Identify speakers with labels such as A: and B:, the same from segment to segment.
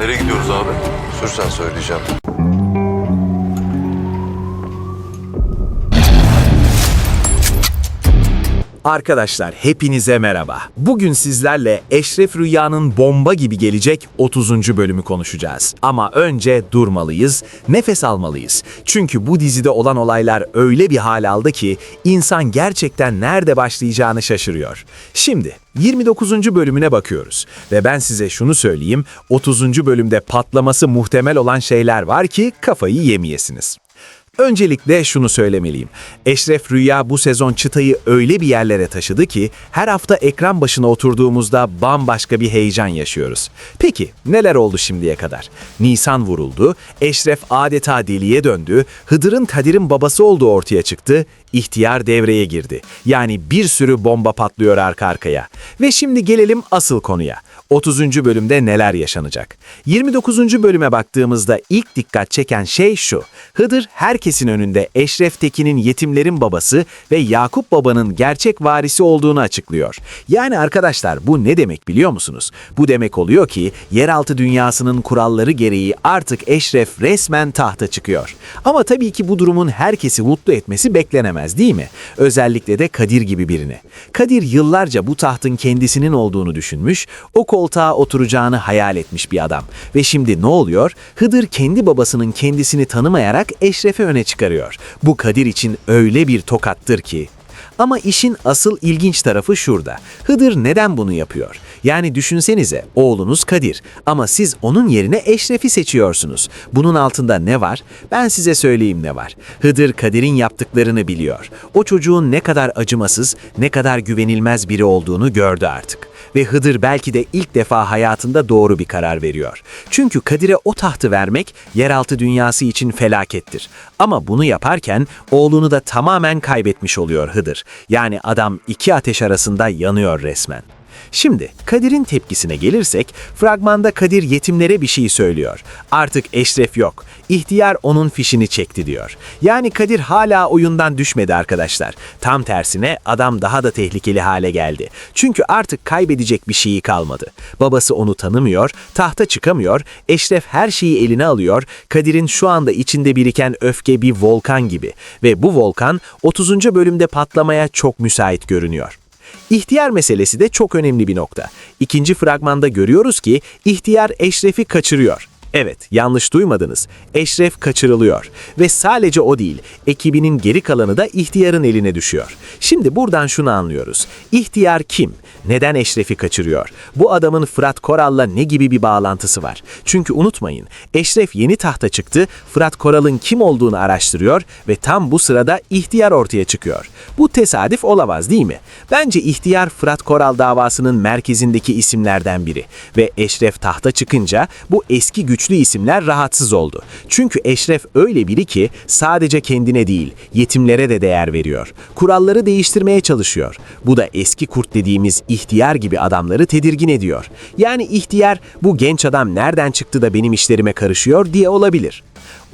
A: Nereye gidiyoruz abi?
B: Sürsen söyleyeceğim.
C: Arkadaşlar hepinize merhaba. Bugün sizlerle Eşref Rüya'nın bomba gibi gelecek 30. bölümü konuşacağız. Ama önce durmalıyız, nefes almalıyız. Çünkü bu dizide olan olaylar öyle bir hal aldı ki insan gerçekten nerede başlayacağını şaşırıyor. Şimdi 29. bölümüne bakıyoruz ve ben size şunu söyleyeyim, 30. bölümde patlaması muhtemel olan şeyler var ki kafayı yemeyesiniz. Öncelikle şunu söylemeliyim. Eşref Rüya bu sezon çıtayı öyle bir yerlere taşıdı ki her hafta ekran başına oturduğumuzda bambaşka bir heyecan yaşıyoruz. Peki neler oldu şimdiye kadar? Nisan vuruldu, Eşref adeta deliye döndü, Hıdır'ın Kadir'in babası olduğu ortaya çıktı, ihtiyar devreye girdi. Yani bir sürü bomba patlıyor arka arkaya. Ve şimdi gelelim asıl konuya. 30. bölümde neler yaşanacak? 29. bölüme baktığımızda ilk dikkat çeken şey şu. Hıdır herkesin önünde Eşref Tekin'in yetimlerin babası ve Yakup babanın gerçek varisi olduğunu açıklıyor. Yani arkadaşlar bu ne demek biliyor musunuz? Bu demek oluyor ki yeraltı dünyasının kuralları gereği artık Eşref resmen tahta çıkıyor. Ama tabii ki bu durumun herkesi mutlu etmesi beklenemez değil mi? Özellikle de Kadir gibi birini. Kadir yıllarca bu tahtın kendisinin olduğunu düşünmüş, o koltuğa oturacağını hayal etmiş bir adam. Ve şimdi ne oluyor? Hıdır kendi babasının kendisini tanımayarak Eşref'i öne çıkarıyor. Bu Kadir için öyle bir tokattır ki. Ama işin asıl ilginç tarafı şurada. Hıdır neden bunu yapıyor? Yani düşünsenize oğlunuz Kadir ama siz onun yerine Eşref'i seçiyorsunuz. Bunun altında ne var? Ben size söyleyeyim ne var. Hıdır Kadir'in yaptıklarını biliyor. O çocuğun ne kadar acımasız, ne kadar güvenilmez biri olduğunu gördü artık. Ve Hıdır belki de ilk defa hayatında doğru bir karar veriyor. Çünkü Kadir'e o tahtı vermek yeraltı dünyası için felakettir. Ama bunu yaparken oğlunu da tamamen kaybetmiş oluyor Hıdır. Yani adam iki ateş arasında yanıyor resmen. Şimdi Kadir'in tepkisine gelirsek, fragmanda Kadir yetimlere bir şey söylüyor. Artık Eşref yok. İhtiyar onun fişini çekti diyor. Yani Kadir hala oyundan düşmedi arkadaşlar. Tam tersine adam daha da tehlikeli hale geldi. Çünkü artık kaybedecek bir şeyi kalmadı. Babası onu tanımıyor, tahta çıkamıyor, Eşref her şeyi eline alıyor. Kadir'in şu anda içinde biriken öfke bir volkan gibi. Ve bu volkan 30. bölümde patlamaya çok müsait görünüyor. İhtiyar meselesi de çok önemli bir nokta. İkinci fragmanda görüyoruz ki ihtiyar Eşref'i kaçırıyor. Evet, yanlış duymadınız. Eşref kaçırılıyor. Ve sadece o değil, ekibinin geri kalanı da ihtiyarın eline düşüyor. Şimdi buradan şunu anlıyoruz. İhtiyar kim? Neden Eşref'i kaçırıyor? Bu adamın Fırat Koral'la ne gibi bir bağlantısı var? Çünkü unutmayın, Eşref yeni tahta çıktı, Fırat Koral'ın kim olduğunu araştırıyor ve tam bu sırada ihtiyar ortaya çıkıyor. Bu tesadüf olamaz değil mi? Bence ihtiyar Fırat Koral davasının merkezindeki isimlerden biri ve Eşref tahta çıkınca bu eski güçlü isimler rahatsız oldu. Çünkü Eşref öyle biri ki sadece kendine değil, yetimlere de değer veriyor. Kuralları değiştirmeye çalışıyor. Bu da eski kurt dediğimiz ihtiyar gibi adamları tedirgin ediyor. Yani ihtiyar bu genç adam nereden çıktı da benim işlerime karışıyor diye olabilir.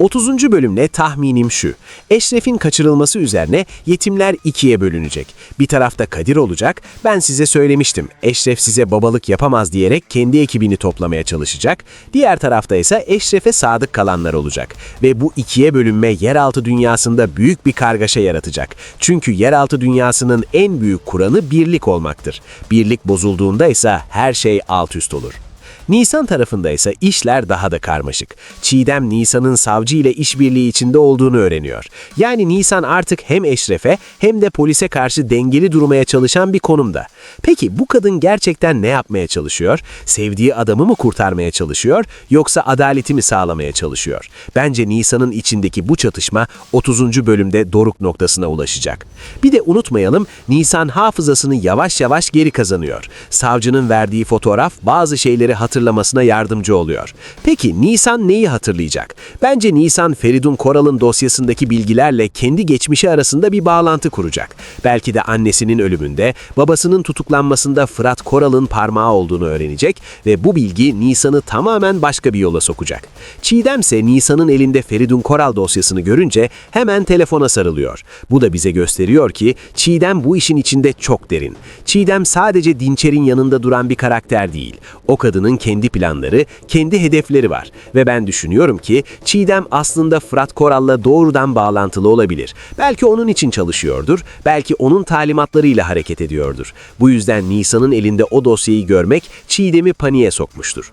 C: 30. bölümle tahminim şu. Eşref'in kaçırılması üzerine yetimler ikiye bölünecek. Bir tarafta Kadir olacak. Ben size söylemiştim. Eşref size babalık yapamaz diyerek kendi ekibini toplamaya çalışacak. Diğer tarafta ise Eşref'e sadık kalanlar olacak. Ve bu ikiye bölünme yeraltı dünyasında büyük bir kargaşa yaratacak. Çünkü yeraltı dünyasının en büyük kuranı birlik olmaktır. Birlik bozulduğunda ise her şey alt üst olur. Nisan tarafında ise işler daha da karmaşık. Çiğdem Nisan'ın savcı ile işbirliği içinde olduğunu öğreniyor. Yani Nisan artık hem Eşref'e hem de polise karşı dengeli durmaya çalışan bir konumda. Peki bu kadın gerçekten ne yapmaya çalışıyor? Sevdiği adamı mı kurtarmaya çalışıyor yoksa adaleti mi sağlamaya çalışıyor? Bence Nisan'ın içindeki bu çatışma 30. bölümde doruk noktasına ulaşacak. Bir de unutmayalım Nisan hafızasını yavaş yavaş geri kazanıyor. Savcının verdiği fotoğraf bazı şeyleri hatırlamasına yardımcı oluyor. Peki Nisan neyi hatırlayacak? Bence Nisan Feridun Koral'ın dosyasındaki bilgilerle kendi geçmişi arasında bir bağlantı kuracak. Belki de annesinin ölümünde, babasının tutuklanmasında Fırat Koral'ın parmağı olduğunu öğrenecek ve bu bilgi Nisan'ı tamamen başka bir yola sokacak. Çiğdem ise Nisan'ın elinde Feridun Koral dosyasını görünce hemen telefona sarılıyor. Bu da bize gösteriyor ki Çiğdem bu işin içinde çok derin. Çiğdem sadece Dinçer'in yanında duran bir karakter değil. O kadının Nisan'ın kendi planları, kendi hedefleri var. Ve ben düşünüyorum ki Çiğdem aslında Fırat Koral'la doğrudan bağlantılı olabilir. Belki onun için çalışıyordur, belki onun talimatlarıyla hareket ediyordur. Bu yüzden Nisan'ın elinde o dosyayı görmek Çiğdem'i paniğe sokmuştur.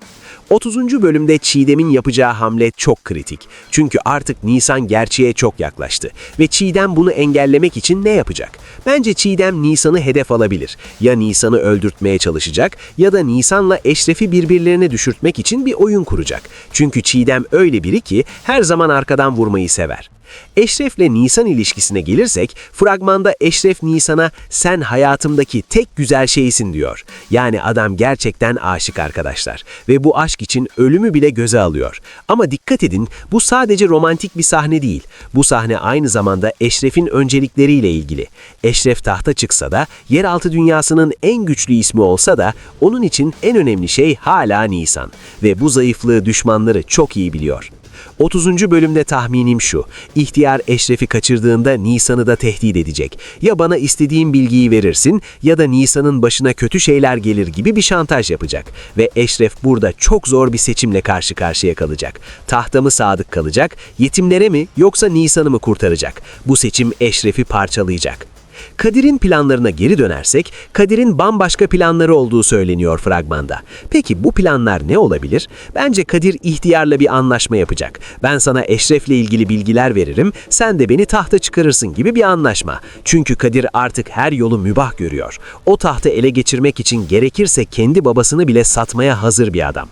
C: 30. bölümde Çiğdem'in yapacağı hamle çok kritik. Çünkü artık Nisan gerçeğe çok yaklaştı ve Çiğdem bunu engellemek için ne yapacak? Bence Çiğdem Nisan'ı hedef alabilir. Ya Nisan'ı öldürtmeye çalışacak ya da Nisan'la Eşref'i birbirlerine düşürtmek için bir oyun kuracak. Çünkü Çiğdem öyle biri ki her zaman arkadan vurmayı sever. Eşref'le Nisan ilişkisine gelirsek, fragmanda Eşref Nisan'a sen hayatımdaki tek güzel şeysin diyor. Yani adam gerçekten aşık arkadaşlar ve bu aşk için ölümü bile göze alıyor. Ama dikkat edin bu sadece romantik bir sahne değil. Bu sahne aynı zamanda Eşref'in öncelikleriyle ilgili. Eşref tahta çıksa da, yeraltı dünyasının en güçlü ismi olsa da onun için en önemli şey hala Nisan. Ve bu zayıflığı düşmanları çok iyi biliyor. 30. bölümde tahminim şu. İhtiyar Eşref'i kaçırdığında Nisan'ı da tehdit edecek. Ya bana istediğin bilgiyi verirsin ya da Nisan'ın başına kötü şeyler gelir gibi bir şantaj yapacak. Ve Eşref burada çok zor bir seçimle karşı karşıya kalacak. Tahta mı sadık kalacak, yetimlere mi yoksa Nisan'ı mı kurtaracak? Bu seçim Eşref'i parçalayacak. Kadir'in planlarına geri dönersek, Kadir'in bambaşka planları olduğu söyleniyor fragmanda. Peki bu planlar ne olabilir? Bence Kadir ihtiyarla bir anlaşma yapacak. Ben sana Eşref'le ilgili bilgiler veririm, sen de beni tahta çıkarırsın gibi bir anlaşma. Çünkü Kadir artık her yolu mübah görüyor. O tahtı ele geçirmek için gerekirse kendi babasını bile satmaya hazır bir adam.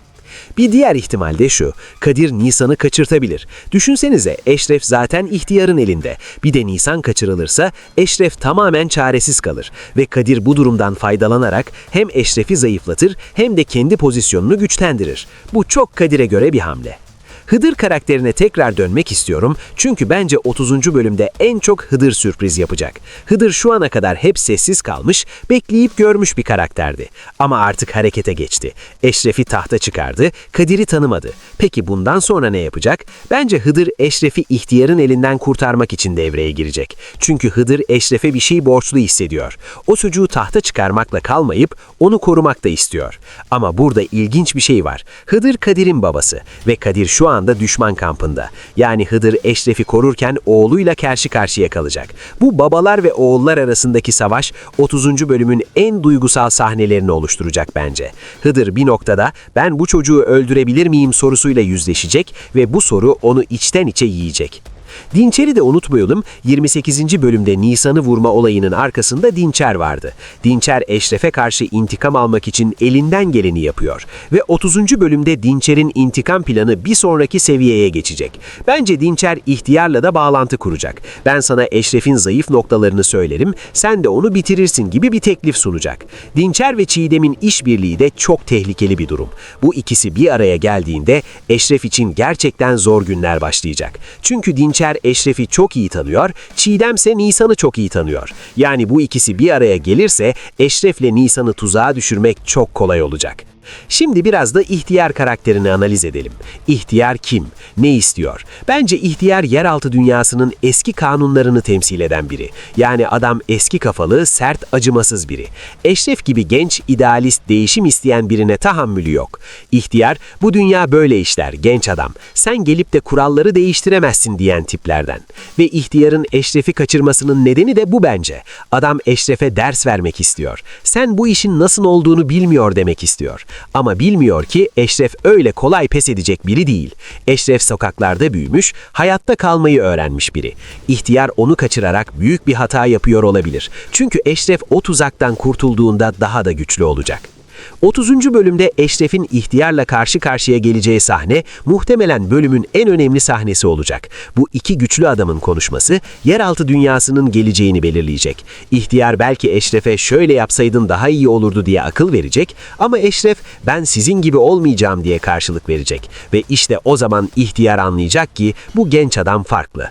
C: Bir diğer ihtimal de şu, Kadir Nisan'ı kaçırtabilir. Düşünsenize Eşref zaten ihtiyarın elinde. Bir de Nisan kaçırılırsa Eşref tamamen çaresiz kalır. Ve Kadir bu durumdan faydalanarak hem Eşref'i zayıflatır hem de kendi pozisyonunu güçlendirir. Bu çok Kadir'e göre bir hamle. Hıdır karakterine tekrar dönmek istiyorum çünkü bence 30. bölümde en çok Hıdır sürpriz yapacak. Hıdır şu ana kadar hep sessiz kalmış, bekleyip görmüş bir karakterdi. Ama artık harekete geçti. Eşref'i tahta çıkardı, Kadir'i tanımadı. Peki bundan sonra ne yapacak? Bence Hıdır Eşref'i ihtiyarın elinden kurtarmak için devreye girecek. Çünkü Hıdır Eşref'e bir şey borçlu hissediyor. O çocuğu tahta çıkarmakla kalmayıp onu korumak da istiyor. Ama burada ilginç bir şey var. Hıdır Kadir'in babası ve Kadir şu anda düşman kampında. Yani Hıdır Eşref'i korurken oğluyla karşı karşıya kalacak. Bu babalar ve oğullar arasındaki savaş 30. bölümün en duygusal sahnelerini oluşturacak bence. Hıdır bir noktada ben bu çocuğu öldürebilir miyim sorusuyla yüzleşecek ve bu soru onu içten içe yiyecek. Dinçer'i de unutmayalım, 28. bölümde Nisan'ı vurma olayının arkasında Dinçer vardı. Dinçer Eşref'e karşı intikam almak için elinden geleni yapıyor. Ve 30. bölümde Dinçer'in intikam planı bir sonraki seviyeye geçecek. Bence Dinçer ihtiyarla da bağlantı kuracak. Ben sana Eşref'in zayıf noktalarını söylerim, sen de onu bitirirsin gibi bir teklif sunacak. Dinçer ve Çiğdem'in işbirliği de çok tehlikeli bir durum. Bu ikisi bir araya geldiğinde Eşref için gerçekten zor günler başlayacak. Çünkü Dinçer Eşref'i çok iyi tanıyor, Çiğdem ise Nisan'ı çok iyi tanıyor. Yani bu ikisi bir araya gelirse Eşref'le Nisan'ı tuzağa düşürmek çok kolay olacak. Şimdi biraz da ihtiyar karakterini analiz edelim. İhtiyar kim? Ne istiyor? Bence ihtiyar yeraltı dünyasının eski kanunlarını temsil eden biri. Yani adam eski kafalı, sert, acımasız biri. Eşref gibi genç, idealist, değişim isteyen birine tahammülü yok. İhtiyar, bu dünya böyle işler, genç adam. Sen gelip de kuralları değiştiremezsin diyen tiplerden. Ve ihtiyarın Eşref'i kaçırmasının nedeni de bu bence. Adam Eşref'e ders vermek istiyor. Sen bu işin nasıl olduğunu bilmiyor demek istiyor. Ama bilmiyor ki Eşref öyle kolay pes edecek biri değil. Eşref sokaklarda büyümüş, hayatta kalmayı öğrenmiş biri. İhtiyar onu kaçırarak büyük bir hata yapıyor olabilir. Çünkü Eşref o tuzaktan kurtulduğunda daha da güçlü olacak. 30. bölümde Eşref'in ihtiyarla karşı karşıya geleceği sahne muhtemelen bölümün en önemli sahnesi olacak. Bu iki güçlü adamın konuşması yeraltı dünyasının geleceğini belirleyecek. İhtiyar belki Eşref'e şöyle yapsaydın daha iyi olurdu diye akıl verecek ama Eşref ben sizin gibi olmayacağım diye karşılık verecek. Ve işte o zaman ihtiyar anlayacak ki bu genç adam farklı.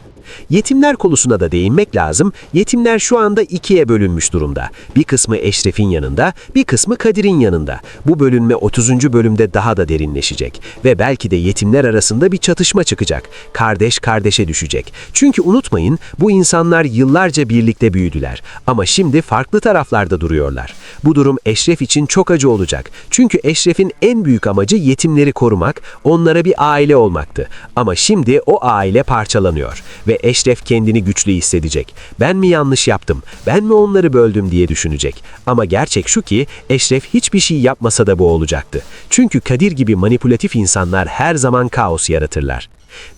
C: Yetimler konusuna da değinmek lazım. Yetimler şu anda ikiye bölünmüş durumda. Bir kısmı Eşref'in yanında, bir kısmı Kadir'in yanında. Bu bölünme 30. bölümde daha da derinleşecek. Ve belki de yetimler arasında bir çatışma çıkacak. Kardeş kardeşe düşecek. Çünkü unutmayın bu insanlar yıllarca birlikte büyüdüler. Ama şimdi farklı taraflarda duruyorlar. Bu durum Eşref için çok acı olacak. Çünkü Eşref'in en büyük amacı yetimleri korumak, onlara bir aile olmaktı. Ama şimdi o aile parçalanıyor ve Eşref kendini güçlü hissedecek. Ben mi yanlış yaptım, ben mi onları böldüm diye düşünecek. Ama gerçek şu ki Eşref hiçbir şey yapmasa da bu olacaktı. Çünkü Kadir gibi manipülatif insanlar her zaman kaos yaratırlar.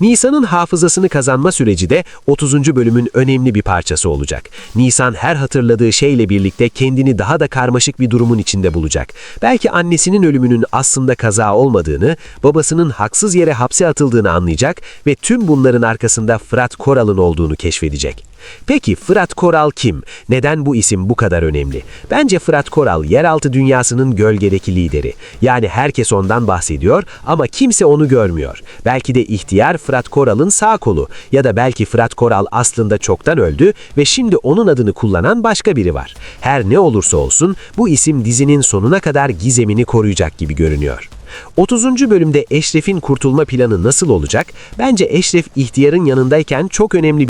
C: Nisan'ın hafızasını kazanma süreci de 30. bölümün önemli bir parçası olacak. Nisan her hatırladığı şeyle birlikte kendini daha da karmaşık bir durumun içinde bulacak. Belki annesinin ölümünün aslında kaza olmadığını, babasının haksız yere hapse atıldığını anlayacak ve tüm bunların arkasında Fırat Koral'ın olduğunu keşfedecek. Peki Fırat Koral kim? Neden bu isim bu kadar önemli? Bence Fırat Koral yeraltı dünyasının gölgedeki lideri. Yani herkes ondan bahsediyor ama kimse onu görmüyor. Belki de ihtiyar Fırat Koral'ın sağ kolu ya da belki Fırat Koral aslında çoktan öldü ve şimdi onun adını kullanan başka biri var. Her ne olursa olsun bu isim dizinin sonuna kadar gizemini koruyacak gibi görünüyor. 30. bölümde Eşref'in kurtulma planı nasıl olacak? Bence Eşref ihtiyarın yanındayken çok önemli